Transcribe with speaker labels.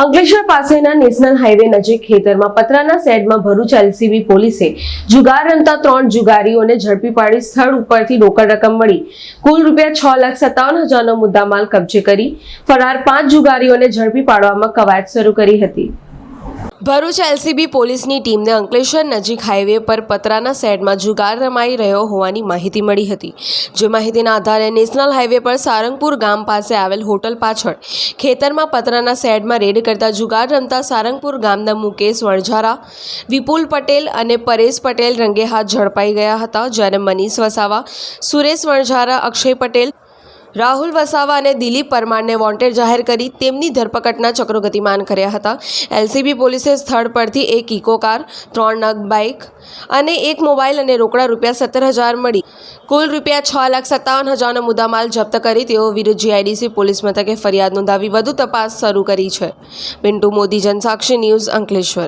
Speaker 1: અંકલેશ્વર પાસેના national highway નજીક ખેતરમાં પતરાના શેડમાં ભરૂચ એલસીબી પોલીસે જુગાર રમતા ત્રણ જુગારીઓને ઝડપી પાડી સ્થળ ઉપરથી રોકડ રકમ મળી. કુલ રૂપિયા છ લાખ સત્તાવન હજારનો મુદ્દામાલ કબજે કરી ફરાર પાંચ જુગારીઓને ઝડપી પાડવામાં કવાયત શરૂ કરી હતી. ભરૂચ એલસીબી પોલીસની ટીમને અંકલેશ્વર નજીક હાઈવે પર પતરાના શેડમાં જુગાર રમાઈ રહ્યો હોવાની માહિતી મળી હતી. જે માહિતીના આધારે નેશનલ હાઈવે પર સારંગપુર ગામ પાસે આવેલ હોટલ પાછળ ખેતરમાં પતરાના શેડમાં રેડ કરતા જુગાર રમતા સારંગપુર ગામના મુકેશ વણઝારા, વિપુલ પટેલ અને પરેશ પટેલ રંગે હાથ ઝડપાઈ ગયા હતા જ્યારે મનીષ વસાવા, સુરેશ વણઝારા, અક્ષય પટેલ રાહુલ વસાવા અને દિલીપ પરમારને વોન્ટેડ જાહેર કરી તેમની ધરપકડના ચક્રો ગતિમાન કર્યા હતા. એલસીબી પોલીસે સ્થળ પરથી એક ઇકો કાર, ત્રણ નગ બાઇક અને એક મોબાઈલ અને રોકડા રૂપિયા સત્તર હજાર મળી. કુલ રૂપિયા છ લાખ સત્તાવન હજારનો મુદ્દામાલ જપ્ત કરી તેઓ વિરુદ્ધ જીઆઈડીસી પોલીસ મથકે ફરિયાદ નોંધાવી વધુ તપાસ શરૂ કરી છે. પિન્ટુ મોદી, જનસાક્ષી ન્યૂઝ અંકલેશ્વર.